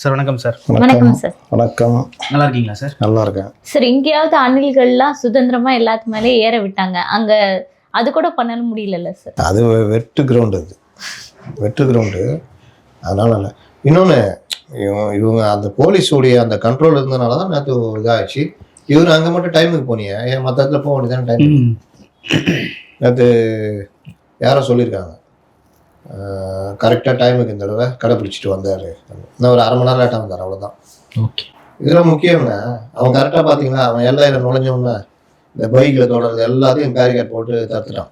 Sir வணக்கம் sir. வணக்கம். Sir. வணக்கம். நல்லா இருக்கீங்களா சார்? நல்லா இருக்கேன் சார் இங்கேயாவது அணில்கள்லாம் சுதந்திரமா எல்லாத்து மேலே ஏற விட்டாங்க. அங்க அது கூட பண்ண முடியலல்ல சார்? அது வெட்டு கிரவுண்டு அது. வெட்டு கிரவுண்டு அதனால இல்லை. இன்னொன்று இவங்க இவங்க அந்த போலீஸுடைய அந்த கண்ட்ரோல் இருந்தனால தான் நேற்று இதாகிடுச்சு இவர் அங்கே மட்டும் டைமுக்கு போனீங்க. ஏன் மற்ற இடத்துல போக வேண்டியதான டைம் நேற்று யாரோ சொல்லியிருக்காங்க. கரெக்டாக டைமுக்கு இந்த தடவை கடைப்பிடிச்சிட்டு வந்தார். இன்னும் ஒரு அரை மணி நேரம் லேட்டாக வந்தார் அவ்வளோதான் ஓகே இதெல்லாம் முக்கியங்க அவன் கரெக்டாக பார்த்தீங்களா அவன் எல்லையில் நுழைஞ்சவொன்னே இந்த பைக்கில் தொடர்றது எல்லாத்தையும் பேரிகேட் போட்டு தடுத்துட்டான்.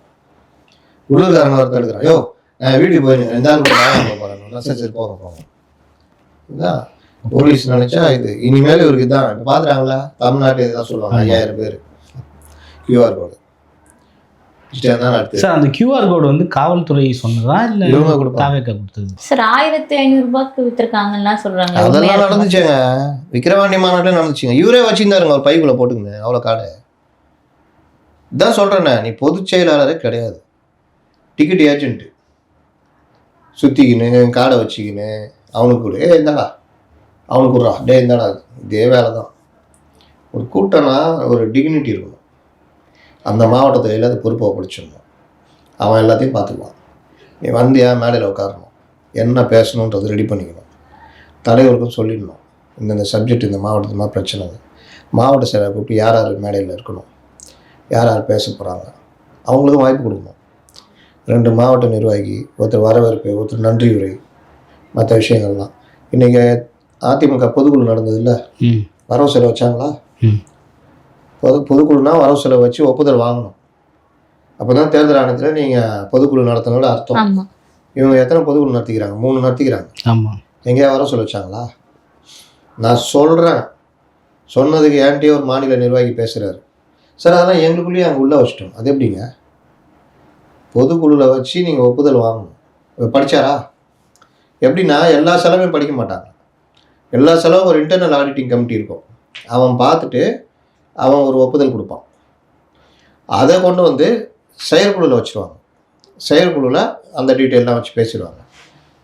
உள்ளூர்காரங்க ஒருத்தர் எடுக்கிறான். யோ நான் வீட்டுக்கு போய் ரெண்டு நாள் போகிறேன் சரி சரி போங்க இதுதான் போலீஸ் நினைச்சா இது. இனிமேல் இவருக்கு இதான். இப்போ பார்த்துட்டாங்களா தமிழ்நாட்டு இதான் சொல்லுவாங்க ஐயாயிரம் பேர். கியூஆர் கோடு சார் அந்த கியூஆர் கோடு வந்து காவல்துறை சொன்னதா இல்ல இவங்க கொடுப்பாங்க. தாவேக்கா கொடுத்தது? சார் ஆயிரத்தி ஐநூறு ரூபாய்க்கு வித்திருக்காங்கலாம் சொல்றாங்க. அதெல்லாம் இருக்குமா? நடந்துச்சுங்க. விக்கிரவாண்டி மாநாட்டில் நடந்துச்சுங்க. இவரே வச்சிருந்தாருங்க ஒரு பைக்குள்ள போட்டுக்கங்க அவ்வளோ காடை. இதான் சொல்கிறேண்ணே நீ பொதுச் செயலாளரே கிடையாது. டிக்கெட் ஏஜென்ட்டு சுற்றிக்கின்னு காடை வச்சுக்கின்னு அவனுக்கு கொடு. ஏ இந்தாடா. அவனுக்கு விட்றா டே இந்தாடா. இதே வேலை தான் ஒரு கூட்டம்னா ஒரு டிக்னிட்டி இருக்கணும் அந்த மாவட்டத்தில் எல்லாத்தையும் பொறுப்பாக படிச்சிடணும் அவன் எல்லாத்தையும் பார்த்துக்குவான். நீ வந்தியா மேடையில் உட்காரணும். என்ன பேசணுன்றது ரெடி பண்ணிக்கணும். தலைவருக்கும் சொல்லிடணும். இந்தந்த சப்ஜெக்ட் இந்த மாவட்டத்தில் மாதிரி பிரச்சனைங்க மாவட்ட செயலர் கூப்பிட்டு யார் யார் மேடையில் இருக்கணும்? யார் யார் பேச போகிறாங்க அவங்களுக்கும் வாய்ப்பு கொடுக்கணும். ரெண்டு மாவட்ட நிர்வாகி ஒருத்தர் வரவேற்பு ஒருத்தர் நன்றி உரை மற்ற விஷயங்கள்லாம். இன்றைக்கி அதிமுக பொதுக்குழு நடந்ததில்ல? வரவு செலவு வச்சாங்களா? ம். பொது பொதுக்குழுனா வரவு செலவு வச்சு ஒப்புதல் வாங்கணும். அப்போ தான் தேர்தல் ஆணையத்தில் நீங்கள் பொதுக்குழு நடத்தினோட அர்த்தம். இவங்க எத்தனை பொதுக்குழு நடத்திக்கிறாங்க? மூணு நடத்திக்கிறாங்க. ஆமா. எங்கேயா வர சொல்ல வச்சாங்களா? நான் சொல்கிறேன் சொன்னதுக்கு ஏன்ட்டே ஒரு மாநில நிர்வாகி பேசுகிறாரு சார் அதெல்லாம் எங்களுக்குள்ளேயே அங்கே உள்ளே வச்சிட்டோம். அது எப்படிங்க? பொதுக்குழுவில் வச்சு நீங்கள் ஒப்புதல் வாங்கணும். படிச்சாரா? எப்படின்னா எல்லா செலவையும் படிக்க மாட்டாங்க. எல்லா செலவும் ஒரு இன்டர்னல் ஆடிட்டிங் கமிட்டி இருக்கும். அவன் பார்த்துட்டு அவன் ஒரு ஒப்புதல் கொடுப்பான். அதை கொண்டு வந்து செயற்குழுவில் வச்சுருவாங்க. செயற்குழுவில் அந்த டீட்டெயிலாம் வச்சு பேசிடுவாங்க.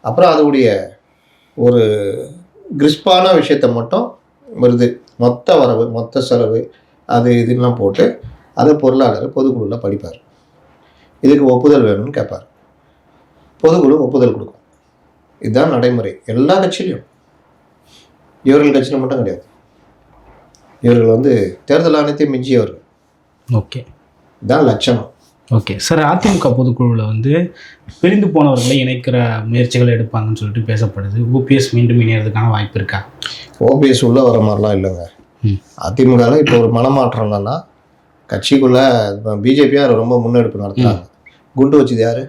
அப்புறம் அதோடைய ஒரு கிறிஸ்பான விஷயத்தை மட்டும் வருது. மொத்த வரவு மொத்த செலவு அது இதுலாம் போட்டு அதை பொருளாளர் பொதுக்குழுவில் படிப்பார். இதுக்கு ஒப்புதல் வேணும்னு கேட்பார். பொதுக்குழு ஒப்புதல் கொடுக்கும். இதுதான் நடைமுறை. எல்லா கட்சியிலையும். இவர்கள் கட்சியில் மட்டும் கிடையாது. இவர்கள் வந்து தேர்தல் ஆணையத்தை மிஞ்சியவர்கள். ஓகே. இதுதான் லட்சணம். ஓகே. சார் அதிமுக பொதுக்குழுவில் வந்து பிரிந்து போனவர்களை இணைக்கிற முயற்சிகள் எடுப்பாங்கன்னு சொல்லிட்டு பேசப்படுது. ஓபிஎஸ் மீண்டும் இணையறதுக்கான வாய்ப்பு இருக்கா? ஓபிஎஸ் உள்ளே வர மாதிரிலாம் இல்லைங்க. அதிமுகவில் இப்போ ஒரு மனமாற்றம் என்னன்னா கட்சிக்குள்ளே பிஜேபியாக ரொம்ப முன்னெடுப்பு நடத்துறாங்க. குண்டு வச்சது யாரு?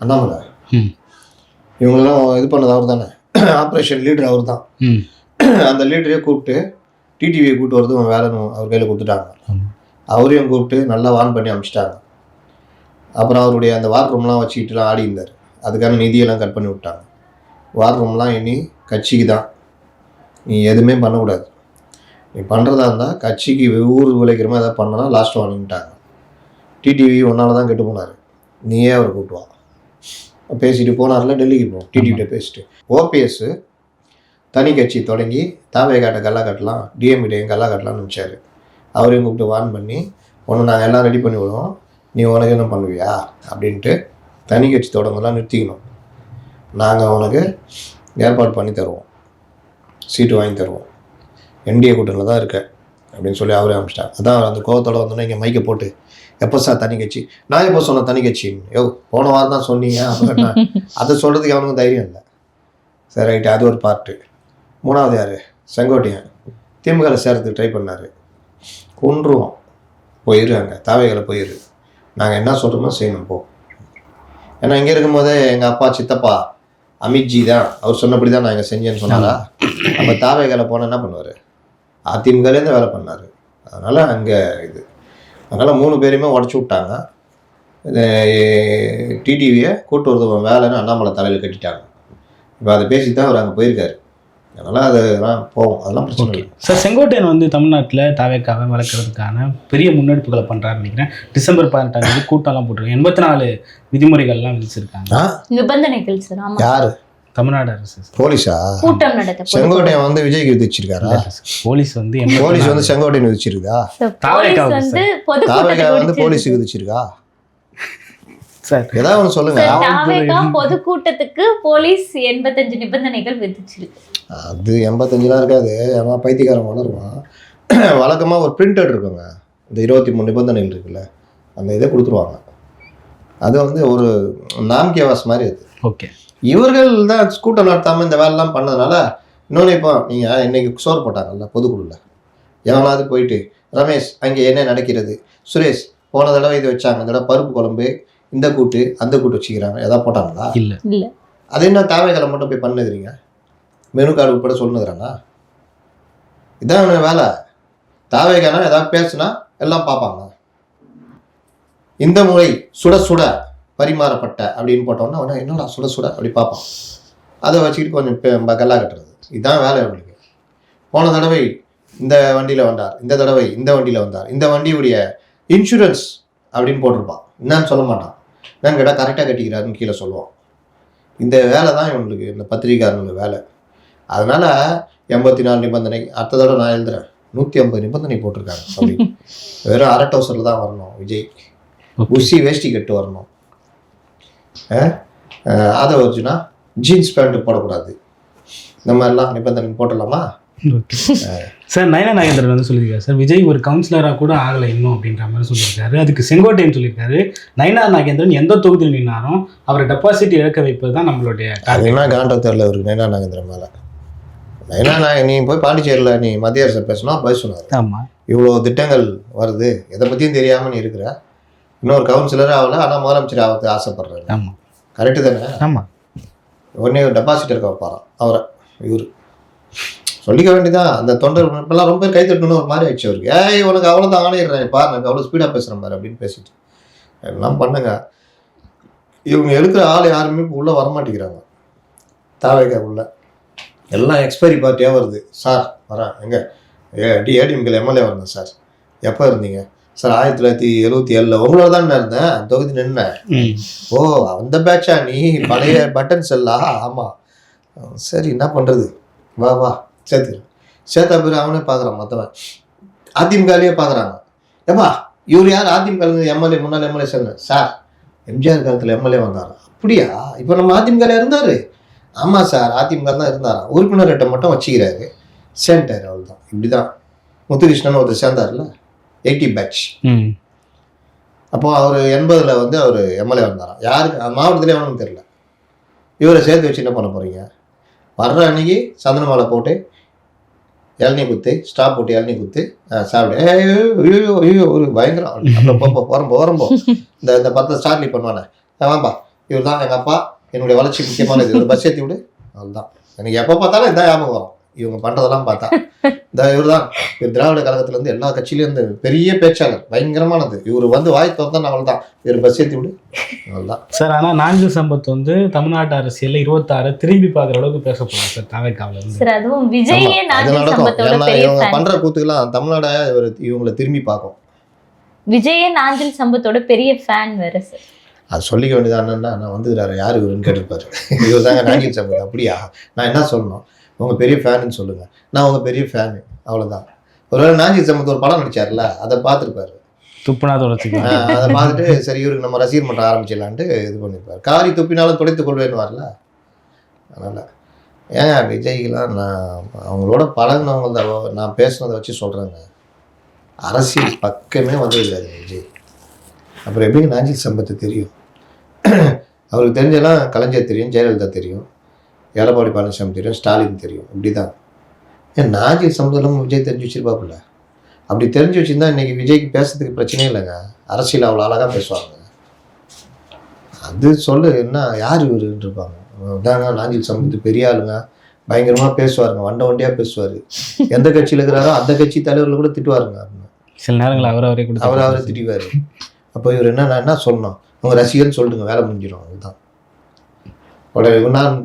அண்ணாமலை. இவங்களெல்லாம் இது பண்ணது அவர் தானே ஆப்ரேஷன் லீடர் அவர் தான் அந்த லீடரையே கூப்பிட்டு டிடிவியை கூப்பிட்டு வரது அவன் வேலைன்னு அவர் கையில் கொடுத்துட்டாங்க. அவரையும் கூப்பிட்டு நல்லா வான் பண்ணி அமிச்சிட்டாங்க. அப்புறம் அவருடைய அந்த வார் ரூம்லாம் வச்சுக்கிட்டுலாம் ஆடி இருந்தார். அதுக்கான நிதியெல்லாம் கட் பண்ணி விட்டாங்க. வார் ரூம்லாம் இனி கட்சிக்கு தான். நீ எதுவுமே பண்ணக்கூடாது. நீ பண்ணுறதா இருந்தால் கட்சிக்கு ஊர் விளைக்கிற மாதிரி ஏதாவது பண்ணனா லாஸ்ட் வாங்கிட்டாங்க டிடிவி ஒன்னால தான் கெட்டு போனார். நீயே அவரை கூட்டுவா பேசிட்டு போனார்ல டெல்லிக்கு போ டிடிவிட்ட பேசிட்டு. ஓபிஎஸ் தனி கட்சி தொடங்கி தாவேகாட்டை கல்லா கட்டலாம் டிஎம்கிட்டையும் கல்லா கட்டலாம்னு நினச்சாரு. அவரையும் கூப்பிட்டு வார்ன் பண்ணி உன்னை நாங்கள் எல்லாம் ரெடி பண்ணி விடுவோம். நீ உனக்கு என்ன பண்ணுவியா? அப்படின்ட்டு தனி கட்சி தொடங்கலாம் நிறுத்திக்கணும். நாங்கள் உனக்கு ஏற்பாடு பண்ணி தருவோம். சீட்டு வாங்கி தருவோம். என்டிஏ கூட்டணியில் தான் இருக்க அப்படின்னு சொல்லி அவரே அனுப்பிச்சிட்டாங்க அதான் அவர் அந்த கோவத்தோட வந்தோன்னே இங்கே மைக்கை போட்டு எப்போ சார் தனி கட்சி? நான் எப்போ சொன்னேன் தனி கட்சின்னு? யோ போன வாரம் தான் சொன்னீங்க. அப்புறம் என்ன? அதை சொல்கிறதுக்கு அவனுக்கு தைரியம் இல்லை. சரி ரைட்டு அது ஒரு பார்ட்டு மூணாவது யார்? செங்கோட்டையன். திமுகவில் சேர்த்துக்கு ட்ரை பண்ணார். கொன்றுவோம். போயிரு அங்கே. தாவைகளை போயிரு. நாங்கள் என்ன சொல்கிறோமோ செய்யணும் போ. ஏன்னா இங்கே இருக்கும்போதே எங்கள் அப்பா சித்தப்பா அமித்ஜி தான். அவர் சொன்னபடி தான் நான் இங்கே செஞ்சேன்னு சொன்னாரா? அப்போ தாவைகளை போனால் என்ன பண்ணுவார்? அதிமுகலேருந்து வேலை பண்ணார். அதனால் அங்கே இது. அதனால் மூணு பேரையுமே உடச்சி விட்டாங்க. டிடிவியை கூட்டு வருது வேலைன்னு அண்ணாமலை தலையில் கட்டிட்டாங்க. இப்போ அதை பேசி தான் அவர் அங்கே போயிருக்காரு. அதனால் அதெல்லாம் போவோம் அதெல்லாம் பிரச்சனை இல்லை. சார் செங்கோட்டையன் வந்து தமிழ்நாட்டில் தாவேக்காவை வளர்க்குறதுக்கான பெரிய முன்னெடுப்புகளை பண்ணுறாருன்னு நினைக்கிறேன். டிசம்பர் பதினெட்டாம் தேதி கூட்டம்லாம் போட்டிருக்காங்க எண்பத்தி நாலு விதிமுறைகள்லாம் விதிச்சிருக்காங்க. நிபந்தனைகள் சார் ஆமா யார்? தமிழ்நாடு அரசு. போலீஸா? கூட்டம் நடத்த. செங்கோட்டையன் வந்து விஜய்க்கு விதிச்சிருக்காரா. போலீஸ் வந்து போலீஸ் வந்து செங்கோட்டையன் விதிச்சிருக்கா? தாவேக்கா வந்து. போலீஸுக்கு விதிச்சிருக்கா? சார் ஏதாவது ஒன்று சொல்லுங்க. பொதுக்கூட்டத்துக்கு போலீஸ் எண்பத்தஞ்சு நிபந்தனைகள் விதிச்சிருக்கு. அது எண்பத்தஞ்சுலாம் இருக்காது. அவன் பைத்தியக்காரன் வளருவான் வழக்கமாக ஒரு பிரிண்டட் இருக்குங்க. இந்த இருபத்தி மூணு நிபந்தனைகள் இருக்குல்ல. அந்த இதை கொடுத்துருவாங்க. அது வந்து ஒரு நாம்கேவாஸ் மாதிரி அது. ஓகே. இவர்கள் தான் கூட்டம் நடத்தாமல் இந்த வேலைலாம் பண்ணதுனால இன்னொன்று இப்போ நீங்கள் இன்னைக்கு சோறு போட்டாங்கல்ல பொதுக்குழுல. எவனாவது போயிட்டு ரமேஷ் அங்கே என்ன நடக்கிறது? சுரேஷ் போன தடவை இது வச்சாங்க. இந்த தடவை பருப்பு குழம்பு இந்த கூட்டு அந்த கூட்டு வச்சுக்கிறாங்க. எதாவது போட்டாங்களா? இல்ல. இல்ல. அது என்ன தாவைகளை மட்டும் போய் பண்ணுகிறீங்க மெனு கார்டு உட்பட சொல்லுங்கிறானா இதான் வேலை. தாவைக்கானா ஏதாவது பேசுனா எல்லாம் பார்ப்பாங்க. இந்த முறை சுட சுட பரிமாறப்பட்ட அப்படின்னு போட்டோன்னா அவன் என்னடா சுட சுட அப்படி பார்ப்பான். அதை வச்சுக்கிட்டு கொஞ்சம் கல்லா கட்டுறது. இதுதான் வேலை அவனுக்கு போன தடவை இந்த வண்டியில் வந்தார் இந்த தடவை இந்த வண்டியில் வந்தார் இந்த வண்டியுடைய இன்சூரன்ஸ் அப்படின்னு போட்டிருப்பான். என்னன்னு சொல்ல மாட்டான். என்னன்னு கேட்டால் கரெக்டாக கட்டிக்கிறாருன்னு கீழே சொல்லுவான். இந்த வேலை தான் இவங்களுக்கு இந்த பத்திரிகையாளர்களுக்கு வேலை. அதனால எண்பத்தி நாலு நிபந்தனை அடுத்த தடவை நான் எழுதுறேன். நூற்றி ஐம்பது நிபந்தனை போட்டிருக்காங்க அப்படின்னு வெறும் அரை டவுசரில் தான் வரணும் விஜய். உசி வேஷ்டி கட்டு வரணும். அதை வச்சுன்னா ஜீன்ஸ் பேண்ட் போடக்கூடாது. இந்த மாதிரிலாம் நிபந்தனை போட்டலாமா சார் நயனா நாகேந்திரன் வந்து சொல்லியிருக்காரு. சார் விஜய் ஒரு கவுன்சிலராக கூட ஆகலை இன்னும் அப்படின்ற மாதிரி சொல்லியிருக்காரு. அதுக்கு செங்கோட்டையன் சொல்லியிருக்காரு. நயனா நாகேந்திரன் எந்த தொகுதியில் நின்னாலும் அவரை டெபாசிட் இழக்க வைப்பது தான் நம்மளுடைய அது என்ன காண்டம் தெரியல இவருக்கு நயனா நாகேந்திரன் மேலே. நயனா நாக நீ போய் பாண்டிச்சேரியில் நீ மத்திய அரசு பேசினா பதில் சொன்னார் ஆமா. இவ்வளோ திட்டங்கள் வருது. எதை பற்றியும் தெரியாமல் நீ இருக்கிற. இன்னொரு கவுன்சிலர் ஆகல ஆனால் முதலமைச்சர் ஆகிறது ஆசைப்படுறாரு. ஆமா. கரெக்டு தானே? ஆமா. உடனே டெபாசிட் இருக்க வைப்பாராம். அவரை இவர். சொல்லிக்க வேண்டியதான் அந்த தொண்டர் இப்பெல்லாம் ரொம்ப பேர் கை தட்டணும்னு ஒரு மாதிரி ஆயிடுச்சு அவருக்கு. ஏய் உனக்கு அவ்வளோதான் ஆணையிடுறேன் பாரு எனக்கு அவ்வளோ ஸ்பீடாக பேசுகிறேன் பாரு அப்படின்னு பேசிட்டு. எல்லாம் பண்ணுங்க. இவங்க எடுக்கிற ஆள் யாருமே இப்போ உள்ளே வரமாட்டேங்கிறாங்க. தாவேக்கா உள்ள. எல்லாம் எக்ஸ்பைரி பார்ட்டியாக வருது. சார் வரேன். எங்கே? ஏ டி ஏடிஎம்கில் எம்எல்ஏ வரணும் சார். எப்போ இருந்தீங்க? சார் ஆயிரத்தி தொள்ளாயிரத்தி எழுபத்தி ஏழில் உங்களோட தான் இருந்தேன். தொகுதி நின்னேன். ஓ அந்த பேட்சா நீ? பழைய பட்டன் செல்லா? ஆமாம் சரி என்ன பண்ணுறது வா வா. சேர்த்து சேர்த்தா பேர் அவனே பார்க்குறான் மற்றவன் அதிமுகலேயே பார்க்குறாங்க ஏப்பா இவர் யார்? அதிமுக எம்எல்ஏ முன்னாள் எம்எல்ஏ சொன்ன சார். எம்ஜிஆர் காலத்தில் எம்எல்ஏ வந்தார். அப்படியா? இப்போ நம்ம அதிமுகல இருந்தார். ஆமாம் சார் அதிமுக தான் இருந்தாராம். உறுப்பினர்கிட்ட மட்டும் வச்சுக்கிறாரு. சேர்ந்துட்டார் அவள் தான் இப்படி தான் முத்துகிருஷ்ணன் ஒருத்தர் சேர்ந்தார்ல எயிட்டி பேட்ச் அப்போ அவர் எண்பதில் வந்து அவர் எம்எல்ஏ வந்தாராம். யாருக்கு? மாவட்டத்திலே அவனுக்கு தெரியல. இவரை சேர்த்து வச்சு என்ன பண்ண போகிறீங்க வர்ற அன்னைக்கு சந்தன மாலை போட்டு இளநீ குத்து ஸ்டாப் போட்டு இளநீ குத்து சாப்பிடு. ஐயோ ஐயோ ஒரு பயங்கரம். அப்புறம் போ போகிறோம் போகிறோம்போ இந்த இந்த பத்து ஸ்டார்ட் நீ பண்ணுவானே. வாம்பா இவர் தான் எங்கள் அப்பா. என்னுடைய வளர்ச்சி முக்கியமானது. ஒரு பஸ் ஏற்றி விடு. அவ்வளோதான் எனக்கு எப்போ பார்த்தாலும் இதான் ஞாபகம் வரும். இவங்க பண்ணுறதெல்லாம் பார்த்தா. இந்த இவர் தான் இவர் திராவிட கழகத்துலேருந்து எல்லா கட்சியிலையும் இந்த பெரிய பேச்சாளர் பயங்கரமானது. இவர் வந்து வாய் திறந்தான் அவள் தான் இவர் பஸ் ஏற்றி விடு. அவ்வளோதான் சார் ஆனால் நாஞ்சில் சம்பத் வந்து தமிழ்நாட்டு அரசியலில் இருபத்தாறு திரும்பி பார்க்குற அளவுக்கு பேச போகிறார் சார் தாவேக்காவில் இருந்து சார் அதுவும் விஜயே அது நாஞ்சில் நடக்கும். சம்பத்தோட ஏன்னா பெரிய இவங்க ஃபேன் பண்ற கூத்துக்கெல்லாம் தமிழ்நாட இவர் இவங்களை திரும்பி பார்க்கும். விஜயே நாஞ்சில் சம்பத்தோட பெரிய ஃபேன் வேற சார். அது சொல்லிக்க வேண்டியது என்னன்னா நான் வந்துடுறாரு யார் இவருன்னு கேட்டிருப்பாரு. இவர் தாங்க நாகில் சம்பத். அப்படியா? நான் என்ன சொல்லணும்? உங்க பெரிய ஃபேனுன்னு சொல்லுங்க. நான் உங்க பெரிய ஃபேனு அவ்வளவுதான். ஒருவேளை நாஞ்சில் சம்பத் ஒரு படம் நடிச்சார்ல அதை பார்த்துருப்பாரு. துப்புனா தொடச்சிக்கலாம் அதை பார்த்துட்டு சரி இவருக்கு நம்ம ரசிகர் மன்றம் ஆரம்பிச்சிடலான்ட்டு இது பண்ணியிருப்பார் காரி துப்பினாலும் துடைத்துக் கொள்வேன்னு வரல அதனால் ஏங்க விஜய்க்கெலாம் நான் அவங்களோட பழகினவங்க நான் பேசுனதை வச்சு சொல்கிறேங்க அரசியல் பக்கமே வந்ததில்லை விஜய். அப்புறம் எப்படி நாஞ்சில் சம்பத்து தெரியும்? அவருக்கு தெரிஞ்செல்லாம் கலைஞர் தெரியும் ஜெயலலிதா தெரியும். எடப்பாடி பழனிசாமி தெரியும் ஸ்டாலின் தெரியும். இப்படி தான் ஏன் நாஞ்சில் சம்பந்தம் விஜய் தெரிஞ்சு வச்சிருப்பாப்புல? அப்படி தெரிஞ்சு வச்சிருந்தா இன்னைக்கு விஜய்க்கு பேசுறதுக்கு பிரச்சனையே இல்லைங்க. அரசியல் அவ்வளோ அழகாக பேசுவாங்க. அது சொல்லு என்ன யார் இவருன்னு இருப்பாங்க? இதாங்க நாஞ்சில் சம்பத்து பெரிய ஆளுங்க. பயங்கரமாக பேசுவாருங்க வண்ட வண்டியாக பேசுவார். எந்த கட்சியில் இருக்கிறாரோ அந்த கட்சி தலைவர்கள் கூட திட்டுவாருங்க. அப்படின்னு. சில நேரங்கள் அவர் அவரே கொடுத்து அவர் அவரை திட்டுவார் அப்போ இவர் என்ன என்ன சொல்லணும்? உங்க ரசிகர்னு சொல்லிட்டுங்க வேலை முடிஞ்சிடும் அதுதான் உடனே நான்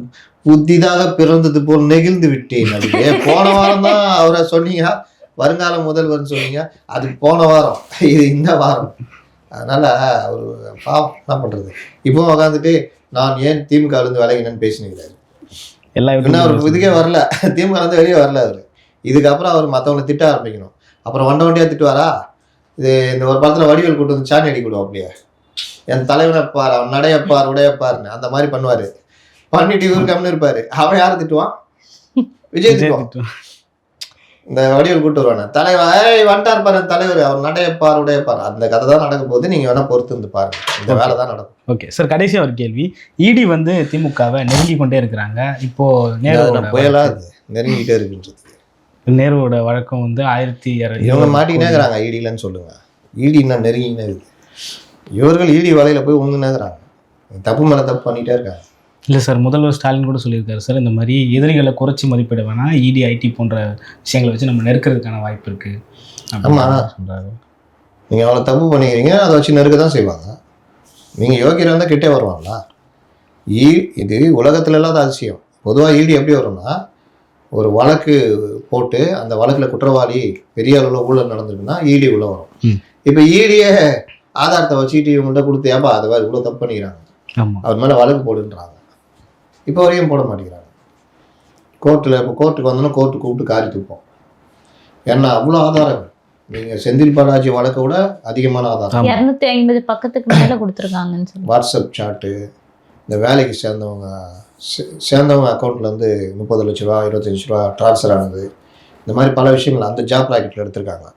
புதிதாக பிறந்தது போல் நெகிழ்ந்து விட்டேன் அப்படியே போன வாரம் தான் அவரை சொன்னீங்க. வருங்கால முதல்வர்னு சொன்னீங்க. அது போன வாரம். இது இந்த வாரம். அதனால அவர் பாவம் என்ன பண்றது? இப்போ உட்காந்துட்டு நான் ஏன் திமுகலேருந்து விலகினேன்னு பேசினுக்கிறாரு. எல்லா இன்னும் அவர் இதுக்கே வரல. திமுக வந்து வெளியே வரல அவர். இதுக்கப்புறம் அவர் மற்றவங்களை திட்ட ஆரம்பிக்கணும். அப்புறம் வண்ட வண்டியாக திட்டுவாரா? இது இந்த ஒரு படத்தில் வடிவேல் கூட்டு வந்து சாணி அடி அப்படியே என் தலைவனை பார் அவன் நடையப்பார் உடையப்பார்னு. அந்த மாதிரி பண்ணுவார். பண்ணிட்டு இவரு கம்னு இருப்பாரு. அவன் யாரை திட்டுவான் விஜய் திட்டுவான். இந்த வடிவேல் கூட்டு வருவானே. தலைவர் வந்துட்டார் பாரு தலைவர். அவர் நடையப்பார் உடையப்பார் அந்த கதை தான் நடக்க போகுது. நீங்க வேணா பொறுத்து இருந்து பாருங்க. இந்த வேலை தான் நடக்கும். ஓகே சார் கடைசியா ஒரு கேள்வி. இடி வந்து திமுகவை நெருங்கி கொண்டே இருக்கிறாங்க. இப்போ நம்ம புயலா அது. நெருங்கிட்டே இருக்குன்றது. நேருவோட வழக்கம் வந்து ஆயிரத்தி இவங்க மாட்டிக்கினே இருக்கிறாங்க. ஈடிலன்னு சொல்லுங்க. ஈடி இன்னும் நெருங்கினே இருக்கு. இவர்கள் ஈடி வலையில போய் இருக்கிறாங்க. தப்பு மேல தப்பு பண்ணிட்டே இருக்காங்க. இல்லை சார் முதல்வர் ஸ்டாலின் கூட சொல்லியிருக்காரு சார் இந்த மாதிரி எதிரிகளை குறைச்சி மதிப்பிட வேணாம். இடி ஐடி போன்ற விஷயங்களை வச்சு நம்ம நெருக்கிறதுக்கான வாய்ப்பு இருக்கு. அப்படின்னு ஆமா. சொல்றாரு. நீங்க அவ்வளோ தப்பு பண்ணிக்கிறீங்க அதை வச்சு நெருக்க தான் செய்வாங்க. நீங்க யோகியர் இருந்தால் கிட்டே வருவாங்களா ஈ இது உலகத்துல இல்லாத அதிசயம். பொதுவாக ஈடி எப்படி வரும்னா ஒரு வழக்கு போட்டு அந்த வழக்குல குற்றவாளி பெரிய அளவில் ஊழல் நடந்திருக்குன்னா ஈடி உள்ள வரும். இப்போ ஈடியே ஆதாரத்தை வச்சுட்டு இவங்கள்ட்ட கொடுத்து ஏப்பா அது வேறு இவ்வளோ தப்பு பண்ணிக்கிறாங்க. ஆமா. அவர் மேலே வழக்கு போடுன்றாங்க. இப்போ வரையும் போட மாட்டேங்கிறாங்க. கோர்ட்டில் இப்போ கோர்ட்டுக்கு வந்தோன்னா கோர்ட்டு கூப்பிட்டு காரி தூப்போம் ஏன்னா அவ்வளோ ஆதாரங்கள் நீங்கள் செந்தில் பாலாஜி வழக்கை விட அதிகமான ஆதாரம். இரநூத்தி ஐம்பது பக்கத்துக்கு மேல கொடுத்துருக்காங்கன்னு சொல்லி. வாட்ஸ்அப் சாட்டு இந்த வேலைக்கு சேர்ந்தவங்க சே- சேர்ந்தவங்க அக்கௌண்ட்ல இருந்து முப்பது லட்ச ரூபா இருபத்தஞ்சு ரூபா ட்ரான்ஸ்ஃபர் ஆனது. இந்த மாதிரி பல விஷயங்கள் அந்த ஜாப் ராக்கெட்டில் எடுத்திருக்காங்க.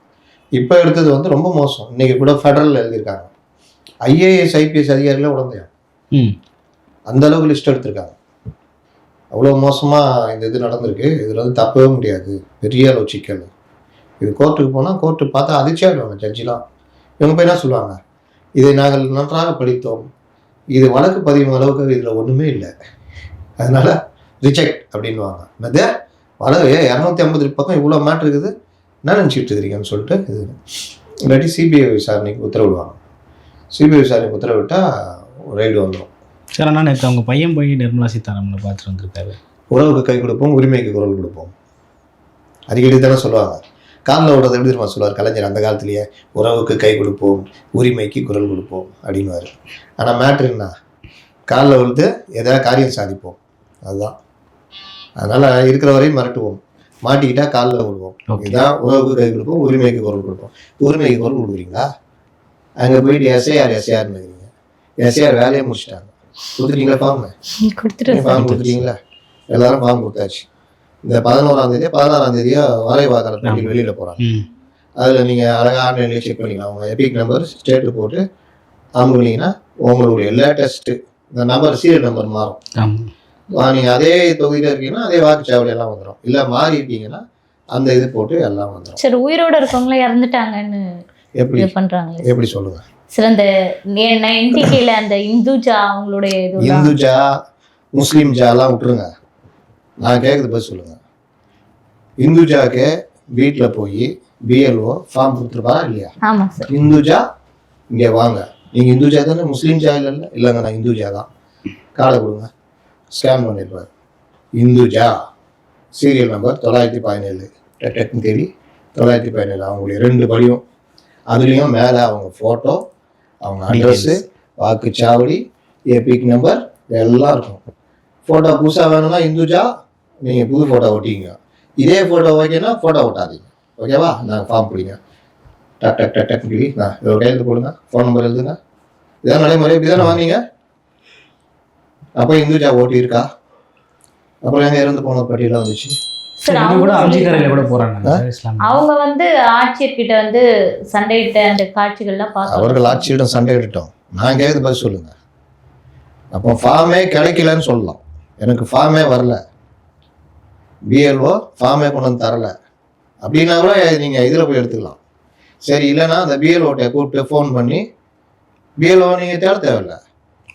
இப்போ எடுத்தது வந்து ரொம்ப மோசம். இன்னைக்கு கூட ஃபெடரல் எழுதியிருக்காங்க. ஐஏஎஸ் ஐபிஎஸ் அதிகாரிகளே உடந்தையா? ம். அந்த அளவுக்கு லிஸ்ட் எடுத்திருக்காங்க. அவ்வளோ மோசமாக இந்த இது நடந்திருக்கு. இதில் வந்து தப்பவே முடியாது. பெரிய அளவு சிக்கல் இது கோர்ட்டுக்கு போனால் கோர்ட்டு பார்த்தா அதிர்ச்சி ஆகிடுவாங்க ஜட்ஜிலாம். இவங்க போய் என்ன சொல்லுவாங்க? இதை நாங்கள் நன்றாக படித்தோம். இது வழக்கு பதிவு அளவுக்கு இதில் ஒன்றுமே இல்லை. அதனால் ரிஜெக்ட் அப்படின்வாங்க என்னது? வழக்கு இரநூத்தி ஐம்பது பக்கம் இவ்வளோ மேட்ரு இருக்குது? என்ன நினச்சிட்டு இருக்கிறீங்கன்னு சொல்லிட்டு இது இல்லாட்டி சிபிஐ விசாரணைக்கு உத்தரவிடுவாங்க. சிபிஐ விசாரணைக்கு உத்தரவிட்டால் ரைடு வந்துடும் சார் ஆனால் நேற்று அவங்க பையன் போய் நிர்மலா சீதாராமனை பார்த்துட்டு வந்திருக்காரு. உறவுக்கு கை கொடுப்போம் உரிமைக்கு குரல் கொடுப்போம். அடிக்கடி தானே சொல்லுவாங்க. காலில் விடுறது எப்படி தெரியுமா சொல்லுவார் கலைஞர் அந்த காலத்திலேயே உறவுக்கு கை கொடுப்போம் உரிமைக்கு குரல் கொடுப்போம் அப்படின்னுவார். ஆனால் மேட்ரு என்ன? காலில் விழுந்து எதாவது காரியம் சாதிப்போம். அதுதான். அதனால் இருக்கிற வரையும் மிரட்டுவோம். மாட்டிக்கிட்டா காலில் விடுவோம் இதுதான் உறவுக்கு கை கொடுப்போம் உரிமைக்கு குரல் கொடுப்போம். உரிமைக்கு குரல் கொடுக்குறீங்களா? அங்கே போயிட்டு எஸ்ஐஆர் எஸ்ஐஆர்னு இருக்கிறீங்க எஸ்ஐஆர் வேலையை முடிச்சிட்டாங்க. கொடுத்துட்டீங்களா ஃபார்ம் கொடுத்துட்டு ஃபார்ம் கொடுத்துட்டீங்களா எல்லாரும் ஃபார்ம் கொடுத்தாச்சு. இந்த பதினோராம் தேதி பதினாறாம் தேதியோ வரை வாக்காளர் பட்டியல் வெளியில போறாங்க. அதுல நீங்க அழகா ஆன்லைன்லயே செக் பண்ணிக்கலாம். உங்க எபிக் நம்பர் ஸ்டேட்டு போட்டு அமுக்குனீங்கன்னா உங்களுடைய லேட்டஸ்ட் இந்த நம்பர் சீரியல் நம்பர் மாறும். ஆமாம் வா- நீங்க அதே தொகுதியில இருக்கீங்கன்னா அதே வாக்குச்சாவடி எல்லாம் வந்துடும் இல்ல மாறி இருக்கீங்கன்னா அந்த இது போட்டு எல்லாம் வந்துடும் சரி உயிரோட இருக்கவங்கள இறந்துட்டாங்கன்னு எப்படி? இது பண்றாங்களே. எப்படி சொல்லுங்க? சில அந்த என்டிகேல அந்த இந்துஜா அவங்களுடைய இதுலாம் இந்துஜா முஸ்லீம் ஜாலாம் விட்டுருங்க நான் கேட்குறது பதில் சொல்லுங்க இந்துஜாக்கு வீட்டில் போய் பிஎல்ஓ ஃபார்ம் கொடுத்துருப்பாரா இல்லையா இந்துஜா இங்கே வாங்க நீங்கள் இந்துஜா தானே முஸ்லீம் ஜா இல்லைல்ல இல்லைங்க நான் இந்துஜா தான் கார்டை கொடுங்க ஸ்கேன் பண்ணியிருப்பார் இந்துஜா சீரியல் நம்பர் தொள்ளாயிரத்தி பதினேழு டெக்னு தேடி தொள்ளாயிரத்தி பதினேழு அவங்களுடைய ரெண்டு படியும் அதுலேயும் மேலே அவங்க ஃபோட்டோ அவங்க அட்ரஸ்ஸு வாக்குச்சாவடி ஏபிக் நம்பர் எல்லாம் இருக்கும். ஃபோட்டோ புதுசாக வேணும்னா இந்துஜா நீங்கள் புது ஃபோட்டோ ஒட்டிங்க இதே ஃபோட்டோ ஓகேனா ஃபோட்டோ ஒட்டாதீங்க. ஓகேவா? நாங்கள் ஃபார்ம் பிடிங்க. டக் டக் டக் டக் கிளி நான் இதோட கையெழுத்து போடுங்க. ஃபோன் நம்பர் எழுதுங்க. இதான் நடைமுறை. இப்படி தானே வாங்கினீங்க? அப்போ இந்துஜா ஓட்டி இருக்கா அப்புறம் எங்க இறந்து போன பட்டியலாம் வந்துச்சு? அவங்க வந்து ஆட்சியர்கிட்ட வந்து சண்டையிட்ட அந்த காட்சிகள்லாம் பார்த்தோம். அவர்கள் ஆட்சியிடம் சண்டையிட்டோம் நான் கேட்குறது பதில் சொல்லுங்க. அப்போ ஃபார்மே கிடைக்கலன்னு சொல்லலாம். எனக்கு ஃபார்மே வரல. பிஎல்ஓ ஃபார்மே கொண்டு வந்து தரல. அப்படின்னா கூட நீங்கள் இதில் போய் எடுத்துக்கலாம். சரி இல்லைன்னா அந்த பிஎல்ஓட்ட கூப்பிட்டு ஃபோன் பண்ணி பிஎல்ஓ நீங்கள் தேட தேவையில்ல.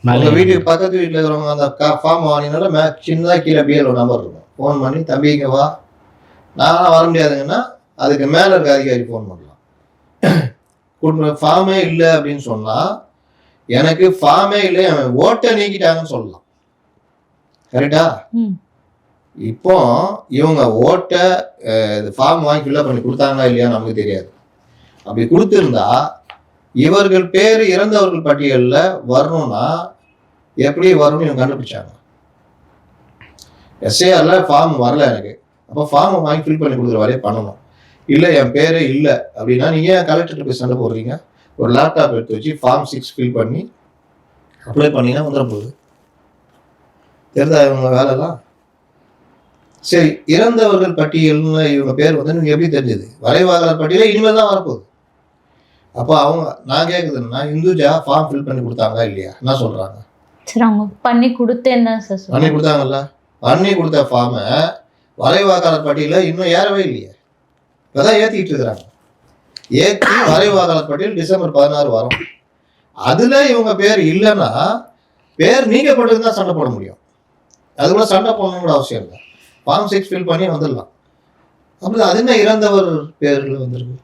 மேலே உங்க வீட்டுக்கு பக்கத்து வீட்டில் இருக்கிறவங்க அந்த ஃபார்ம் வாங்கினால மே சின்னதாக கீழே பிஎல்ஓ நம்பர் இருக்கும். ஃபோன் பண்ணி தம்பி இங்க வா. நான் வர முடியாதுங்கன்னா அதுக்கு மேலே இருக்க அதிகாரி ஃபோன் பண்ணலாம். ஃபார்மே இல்லை அப்படின்னு சொன்னால் எனக்கு ஃபார்மே இல்லை அவன் ஓட்டை நீக்கிட்டாங்கன்னு சொல்லலாம். கரெக்டா. இப்போ இவங்க ஓட்டை ஃபார்ம் வாங்கி ஃபில்அப் பண்ணி கொடுத்தாங்களா இல்லையா நமக்கு தெரியாது. அப்படி கொடுத்துருந்தா இவர்கள் பேர் இறந்தவர்கள் பட்டியலில் வரணும்னா எப்படி வரும்னு இவங்க கண்டுபிடிச்சாங்க. எஸ்ஏஆர்ல ஃபார்ம் வரல எனக்கு. அப்போ ஃபார்மை வாங்கி ஃபில் பண்ணி கொடுக்குற வரையே பண்ணணும். இல்லை என் பேரே இல்லை. அப்படின்னா நீங்கள் ஏன் கலெக்டர்கிட்ட போய் சண்டை போடுறீங்க? ஒரு லேப்டாப் எடுத்து வச்சு ஃபார்ம் சிக்ஸ் ஃபில் பண்ணி அப்ளை பண்ணீங்கன்னா வந்துட போகுது. தெரியுதா இவங்க வேலைலாம்? சரி இறந்தவர்கள் பட்டியல்னு இவங்க பேர் வந்து நீங்கள் எப்படி தெரிஞ்சது? வரைவாளர் பட்டியலே இனிமேல் தான் வரப்போகுது. அப்போ அவங்க நான் கேட்குதுன்னா இந்துஜா ஃபார்ம் ஃபில் பண்ணி கொடுத்தாங்க இல்லையா? என்ன சொல்கிறாங்க சரி அவங்க பண்ணி கொடுத்தேன்னு தான் சார் பண்ணி கொடுத்தாங்கல்ல? பண்ணி கொடுத்த ஃபார்மை வரைவாக்காளர் பட்டியலில் இன்னும் ஏறவே இல்லையே. இப்போதான் ஏற்றிக்கிட்டு இருக்கிறாங்க. ஏற்றி வரைவாக்காளர் பட்டியல் டிசம்பர் பதினாறு வரும். அதில் இவங்க பேர் இல்லைன்னா பேர் நீக்கப்பட்டது தான் சண்டை போட முடியும். அது கூட சண்டை போடணும் கூட அவசியம் இல்லை. ஃபார்ம் சிக்ஸ் ஃபில் பண்ணி வந்துடலாம். அப்படி அது என்ன இறந்தவர் பேரில் வந்திருக்கு?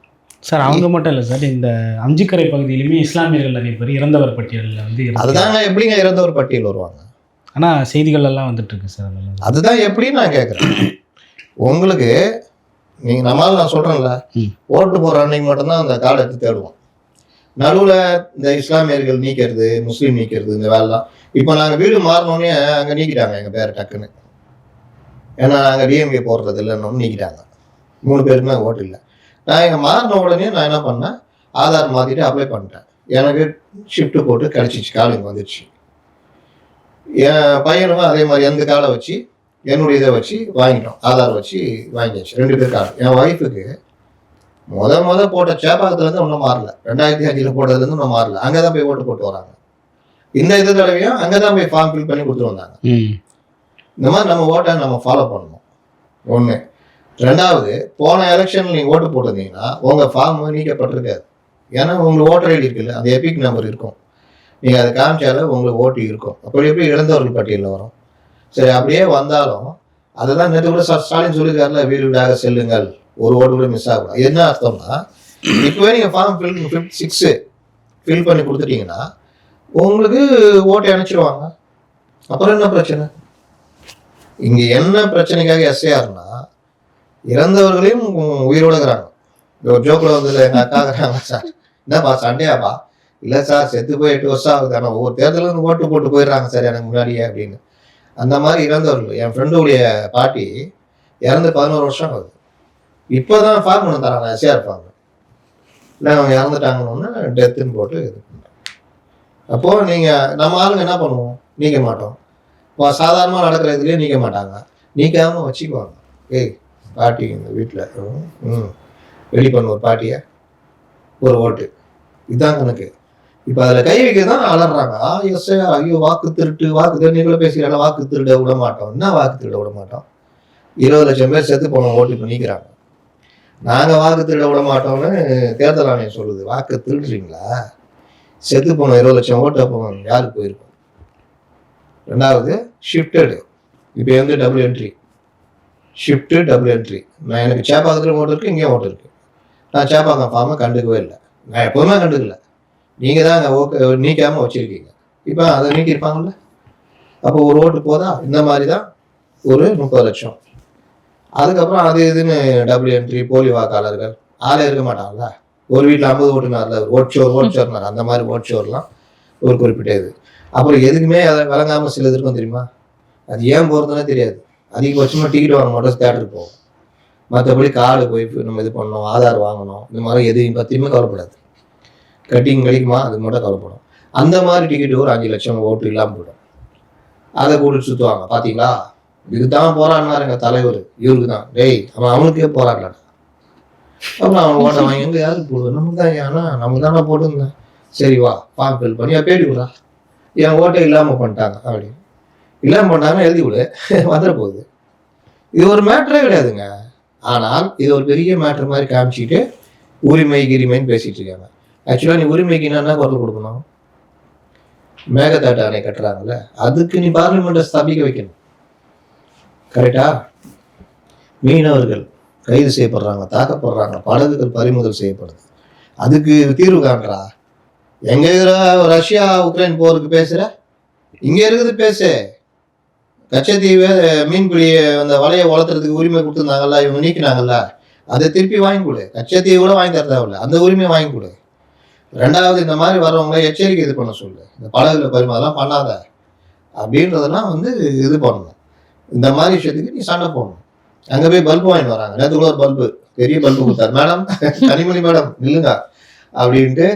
சார் அவங்க மட்டும் இல்லை சார். இந்த அஞ்சுக்கரை பகுதியிலுமே இஸ்லாமியர்கள் நிறைய பேர் இறந்தவர் பட்டியலில் வந்து. அதுதாங்க எப்படிங்க இறந்தவர் பட்டியல் வருவாங்க? ஆனால் செய்திகள் எல்லாம் வந்துட்டு இருக்கு சார் அதுதான் எப்படின்னு நான் கேட்குறேன் உங்களுக்கு நீங்கள் நம்மளால நான் சொல்கிறேன்ல. ஓட்டு போகிற அன்னைக்கு மட்டும்தான் அந்த கார்டை எடுத்து தேடுவோம். நடுவில் இந்த இஸ்லாமியர்கள் நீக்கிறது முஸ்லீம் நீக்கிறது இந்த வேலைலாம். இப்போ நாங்கள் வீடு மாறினோடனே அங்கே நீக்கிட்டாங்க எங்கள் பேரை டக்குன்னு. ஏன்னா நாங்கள் டிஎம்கே போடுறது இல்லைன்னு நீக்கிட்டாங்க. மூணு பேருக்குமே ஓட்டு இல்லை. நான் இங்கே மாறின உடனே நான் என்ன பண்ணேன் ஆதார் மாற்றிட்டு அப்ளை பண்ணிட்டேன். எனக்கு ஷிஃப்ட்டு போட்டு கிடச்சிச்சு காலிங் வந்துடுச்சு என் பையனும் அதே மாதிரி அந்த கார்டை வச்சு என்னுடைய இதை வச்சு வாங்கிட்டோம். ஆதார் வச்சு வாங்கியாச்சு. ரெண்டு பேர் கார்டு. என் ஒய்ஃபுக்கு முத முத போட்ட சேப்பாக்கத்துலேருந்து ஒன்றும் மாறல. ரெண்டாயிரத்தி அஞ்சில் போட்டதுலேருந்து ஒன்றும் மாறல. அங்கே தான் போய் ஓட்டு போட்டு வராங்க. இந்த இது தடவையும் அங்கே தான் போய் ஃபார்ம் ஃபில் பண்ணி கொடுத்துட்டு வந்தாங்க. ம். இந்த மாதிரி நம்ம ஓட்டை நம்ம ஃபாலோ பண்ணணும். ஒன்று ரெண்டாவது போன எலெக்ஷனில் நீங்கள் ஓட்டு போட்டிருந்தீங்கன்னா உங்கள் ஃபார்ம் நீக்கப்பட்டிருக்காது ஏன்னா உங்களுக்கு ஓட்டர் ஐடி இருக்குல்ல அந்த எபிக் நம்பர் இருக்கும். நீங்கள் அதை காமிச்சாலே உங்களுக்கு ஓட்டு இருக்கும். அப்படி எப்படி இழந்தவர்கள் பட்டியலில் வரும்? சரி அப்படியே வந்தாலும் அதை தான் நேற்று கூட ஸ்டாலின் சொல்லியிருக்காருல வீடு வீடாக செல்லுங்கள். ஒரு ஓட்டு கூட மிஸ் ஆகும் என்ன அர்த்தம்னா இப்போவே நீங்கள் ஃபார்ம் ஃபில் ஃபிஃப்ட் சிக்ஸு ஃபில் பண்ணி கொடுத்துட்டீங்கன்னா உங்களுக்கு ஓட்டை அனுப்பிச்சிடுவாங்க அப்புறம் என்ன பிரச்சனை? இங்கே என்ன பிரச்சனைக்காக எஸ்ஏஆர்னா இறந்தவர்களையும் உயிரோடுகிறாங்க ஜோக்கில் வந்ததில்ல எங்கள் அக்காங்கிறாங்க சார் என்னப்பா சண்டையாப்பா? இல்லை சார் செத்து போய் எட்டு வருஷம் ஆகுது. ஆனால் ஒவ்வொரு தேர்தலும் ஓட்டு போட்டு போயிடுறாங்க சார் எனக்கு முன்னாடியே அப்படின்னு. அந்த மாதிரி இறந்தவர்கள் என் ஃப்ரெண்டுடைய பாட்டி இறந்து பதினோரு வருஷம் ஆகுது. இப்போ தான் ஃபார்ம் பண்ண தராங்க எஸ்ஏஆர் ஃபார்ம் இல்லை அவங்க இறந்துட்டாங்கன்னு டெத்துன்னு போட்டு இது பண்ணுறாங்க அப்போது நீங்கள் நம்ம ஆளுங்க என்ன பண்ணுவோம்? நீக்க மாட்டோம். இப்போ சாதாரணமாக நடக்கிற இதுலேயே நீக்க மாட்டாங்க. நீக்காமல் வச்சுக்குவாங்க. ஏய் பாட்டி இந்த வீட்டில் ம் ரெடி பண்ண ஒரு பாட்டியை. ஒரு ஓட்டு. இதுதான் கணக்கு. இப்போ அதில் கை வைக்க தான் அலறாங்க எஸ் ஐயோ வாக்கு திருட்டு வாக்கு திருட்டு நீங்களும் பேசுகிறாங்க வாக்கு திருட விட மாட்டோம். என்ன வாக்கு திருட விட மாட்டோம்? இருபது லட்சம் பேர் சேர்த்து போன ஓட்டு பண்ணிக்கிறாங்க நாங்க நாங்கள் வாக்கு திருட விட மாட்டோம்னு தேர்தல் ஆணையம் சொல்லுது. வாக்கு திருடுறீங்களா? செத்து போன இருபது லட்சம் ஓட்டு அப்போ யாருக்கு போயிருக்கும்? ரெண்டாவது ஷிஃப்டடு இப்போ வந்து double entry shift double entry நான் எனக்கு சேப்பாக்கத்தில் ஓட்டு இருக்குது இங்கேயும் ஓட்டு இருக்குது நான் சேப்பாக்கம் ஃபார்மை கண்டுக்கவே இல்லை. நான் எப்போவுமே கண்டுக்கல. நீங்கள் தான் ஓகே நீக்காமல் வச்சுருக்கீங்க. இப்போ அதை நீக்கியிருப்பாங்கல்ல? அப்போ ஒரு ஓட்டு போதா? இந்த மாதிரி தான் ஒரு முப்பது லட்சம். அதுக்கப்புறம் அது இதுன்னு டபுள் என்ட்ரி போலி வாக்காளர்கள் ஆளே இருக்க மாட்டாங்கல்ல? ஒரு வீட்டில் ஐம்பது ஓட்டுனார்ல ஓட் ஷோர் ஓட் ஷோர்னார் அந்த மாதிரி ஓட் ஷோர்லாம் ஒரு குறிப்பிட்ட இது. அப்புறம் எதுக்குமே அதை விளங்காமல் சிலது இருக்கும் தெரியுமா? அது ஏன் போகிறதுனே தெரியாது. அதிகபட்சமாக டிக்கெட் வாங்க மட்டும் தேட்டருக்கு போகும் மற்றபடி கார்டு போய் நம்ம இது பண்ணணும் ஆதார் வாங்கணும் இந்த மாதிரி எதையும் பற்றியுமே கவலைப்படாது. கட்டிங் கிடைக்குமா அது மட்டும் கவலைப்படும் அந்த மாதிரி டிக்கெட் ஒரு அஞ்சு லட்சம் ஓட்டு இல்லாமல் போயிடும். அதை கூட்டிட்டு சுற்றுவாங்க பார்த்தீங்களா இதுதான் போராடினார் எங்கள் தலைவர். இவருக்கு தான் டேய் அவன் அவனுக்கே போராடலடா அப்புறம் அவன் ஓட்ட வாங்கி எங்கே யாருக்கு போடுவோம் நமக்கு தான் ஏன்னா நமக்கு தானே போட்டுருந்தேன். சரி வா ஃபார்ம் ஃபில் பண்ணி பேடி விடா என் ஓட்டை இல்லாமல் பண்ணிட்டாங்க அப்படின்னு. இல்லாமல் பண்ணாங்கன்னா எழுதி விடு வந்துட போகுது இது ஒரு மேட்டரே கிடையாதுங்க. ஆனால் இது ஒரு பெரிய மேட்டர் மாதிரி காமிச்சிட்டு உரிமை கிரிமைன்னு பேசிகிட்டு இருக்காங்க. ஆக்சுவலாக நீ உரிமைக்கு என்னென்ன குரல் கொடுக்கணும்? மேகதாட்டு அணை கட்டுறாங்கல்ல அதுக்கு நீ பார்லிமெண்ட்டை ஸ்தாபிக்க வைக்கணும். கரெக்டா மீனவர்கள் கைது செய்யப்படுறாங்க தாக்கப்படுறாங்க படகுகள் பறிமுதல் செய்யப்படுது. அதுக்கு தீர்வு காண்றா? எங்க இருக்கிற ரஷ்யா உக்ரைன் போருக்கு பேசுற? இங்க இருக்குது பேசு. கச்சத்தீவு மீன்பிடி அந்த வலையை வளர்த்துறதுக்கு உரிமை கொடுத்துருந்தாங்கல்ல இவங்க நீக்கினாங்கல்ல அதை திருப்பி வாங்கி கொடு. கச்சத்தீவு கூட வாங்கி தர தேவையில்ல அந்த உரிமையை வாங்கி கொடு. ரெண்டாவது இந்த மாதிரி வரவங்களை எச்சரிக்கை இது பண்ண சொல்லு. இந்த படகுல பரிமாறலாம் பண்ணாத. அப்படின்றதெல்லாம் வந்து இது பண்ணணும். இந்த மாதிரி விஷயத்துக்கு நீ சண்டை போடணும். அங்க போய் பல்பு வாங்கிட்டு வராங்க. நேற்று ஒரு பல்பு பெரிய பல்பு கொடுத்தாரு. மேடம் கனிமொழி மேடம் நில்லுங்க. அப்படின்ட்டு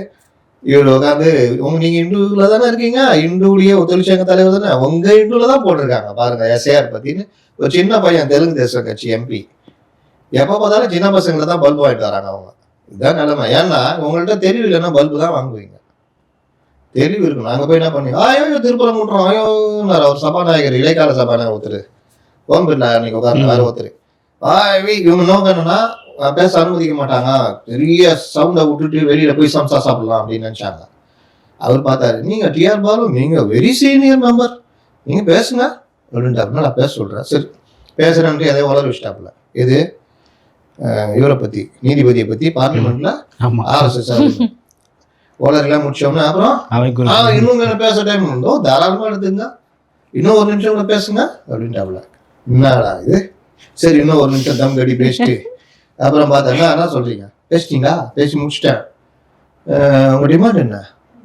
இவர் உட்காந்து உங்க நீங்க இந்துல தானே இருக்கீங்க? இந்துலயே தொழிற்சங்க தலைவர் தானே? உங்க இந்துல தான் போட்டிருக்காங்க. பாருங்க எஸ்ஏஆர் பத்தின்னு ஒரு சின்ன பையன் தெலுங்கு தேச கட்சி எம்பி. எப்ப பார்த்தாலும் சின்ன பசங்களை தான் பல்பு வாங்கிட்டு வராங்க அவங்க. இதுதான் நிலைமை. ஏன்னா உங்கள்கிட்ட தெரிவு இல்லைன்னா பல்பு தான் வாங்குவீங்க. தெரிவு இருக்கணும் நாங்கள் போய் என்ன பண்ணி ஆயோ திருப்பரம் கூட்டுறோம் ஆயோ அவர் சபாநாயகர் இடைக்கால சபாநாயகர் ஒருத்தர். ஓம் பிர்லா அன்னைக்கு உட்கார்ந்து வேற ஒருத்தர். ஆய் இவங்க நோக்கம் என்னன்னா பேச அனுமதிக்க மாட்டாங்க. பெரிய சவுண்டை விட்டுட்டு வெளியில போய் சம்சா சாப்பிடலாம் அப்படின்னு நினைச்சாங்க. அவர் பார்த்தாரு. நீங்க டிஆர் பாலு நீங்க வெரி சீனியர் மெம்பர் நீங்க பேசுங்க. அப்படின்ட்டு நான் பேச சொல்றேன். சரி. பேசுறேன்ட்டு எதையும் வளர வச்சிட்டாப்புல. இது இவரை பத்தி நீதிபதியை பத்தி பார்லிமெண்ட்ல ஆர்எஸ்எஸ் ஓலர்லாம் முடிச்சோம்னா அப்புறம் இன்னும் பேச டைம் உண்டோ. தாராளமா எடுத்துங்க இன்னும் ஒரு நிமிஷம் கூட பேசுங்க. அப்படின்ட்டாப்புல என்னடா இது? சரி இன்னும் ஒரு நிமிஷம் தம் கடி பேசிட்டு. அப்புறம் பார்த்தாங்க என்ன சொல்றீங்க. பேசிட்டீங்களா? பேசி முடிச்சிட்டேன். அஹ், உங்க டிமாண்ட் என்ன?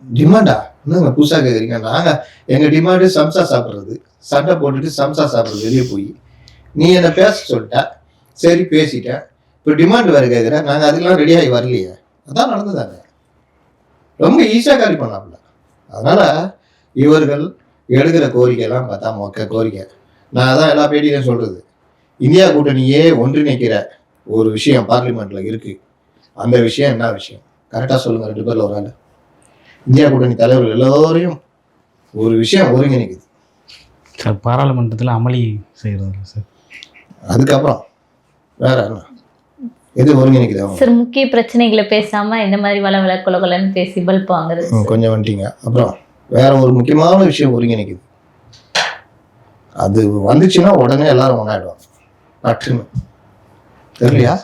டிமாண்டா என்னங்க புதுசாக கேட்குறீங்க நாங்க எங்க டிமாண்டு சம்சா சாப்பிட்றது. சண்டை போட்டுட்டு சம்சா சாப்பிட்றது வெளியே போய். நீ என்ன பேச சொல்லிட்ட. சரி பேசிட்டேன். இப்போ டிமாண்ட் வேற கேட்குற நாங்க அதுக்கெல்லாம் ரெடி ஆகி வரலையே. அதான் நடந்ததாங்க ரொம்ப ஈஸியாக காலி பண்ணாப்புல. அதனால இவர்கள் எடுக்கிற கோரிக்கையெல்லாம் பார்த்தா மொக்க கோரிக்கை. நான் அதான் எல்லா பேட்டியிலையும் சொல்றது. இந்தியா கூட்டணியே ஒன்றிணைக்கிற ஒரு விஷயம் பார்லிமெண்ட்ல இருக்கு. அந்த விஷயம் என்ன விஷயம்? கரெக்டா சொல்லுங்க ரெண்டு பேர்ல ஒரு ஆள். இந்தியா கூட்டணி தலைவர்கள் எல்லோரையும் ஒரு விஷயம் ஒருங்கிணைக்குது. சார் பாராளுமன்றத்தில் அமளி செய்கிறது சார். அதுக்கப்புறம் வேற என்ன? எது ஒருங்கிணைக்குது சார் முக்கிய பிரச்சனைகளை பேசாம இந்த மாதிரி வள வள கொல கொலன்னு பேசி பல்ப் வாங்குறது கொஞ்சம் வந்துட்டீங்க. அப்புறம் வேற ஒரு முக்கியமான விஷயம் ஒருங்கிணைக்குது. அது வந்துச்சுன்னா உடனே எல்லாரும் ஒன்றாயிடுவாங்க பட்டுன்னு தெரியலையா?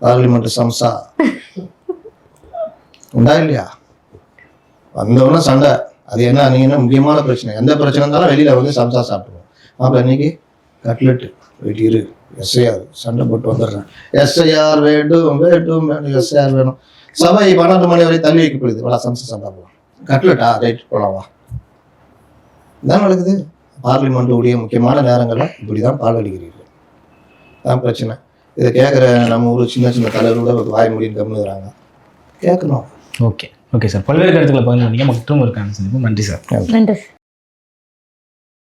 பார்லிமெண்ட் சம்சா. உண்டா இல்லையா? வந்தவொடனே சண்டை. அது என்ன நீங்க என்ன முக்கியமான பிரச்சனை? எந்த பிரச்சனை இருந்தாலும் வெளியில வந்து சம்சா சாப்பிடுவோம். அப்ப இன்னைக்கு கட்லெட்டு. வெயிட் இரு. எஸ்ஐஆர் சண்டை போட்டு வந்துடுறேன். எஸ்ஐஆர் வேண்டும் வேண்டும் வேண்டும் எஸ்ஐஆர் வேணும். சபை பன்னெண்டு மணி வரை தள்ளி வைக்கப்படுது வா சம்சா சாப்பிடலாம் கட்லெட்டா ரைட் போலாம்? வா இதான் நடக்குது. பார்லிமெண்ட் உடைய முக்கியமான நேரங்களில் இப்படி தான் பால்வடிக்கிறீர்கள் தான் பிரச்சனை. இதை கேட்குற நம்ம ஊர் சின்ன சின்ன தலைவரோட வாய் முடியும் கம்முறாங்க கேட்கணும். ஓகே ஓகே சார் பல்வேறு கருத்துக்களை பகிர்ந்து பண்ணீங்க மற்றும் ஒரு கான்செப்ட் நன்றி சார் நன்றி சார்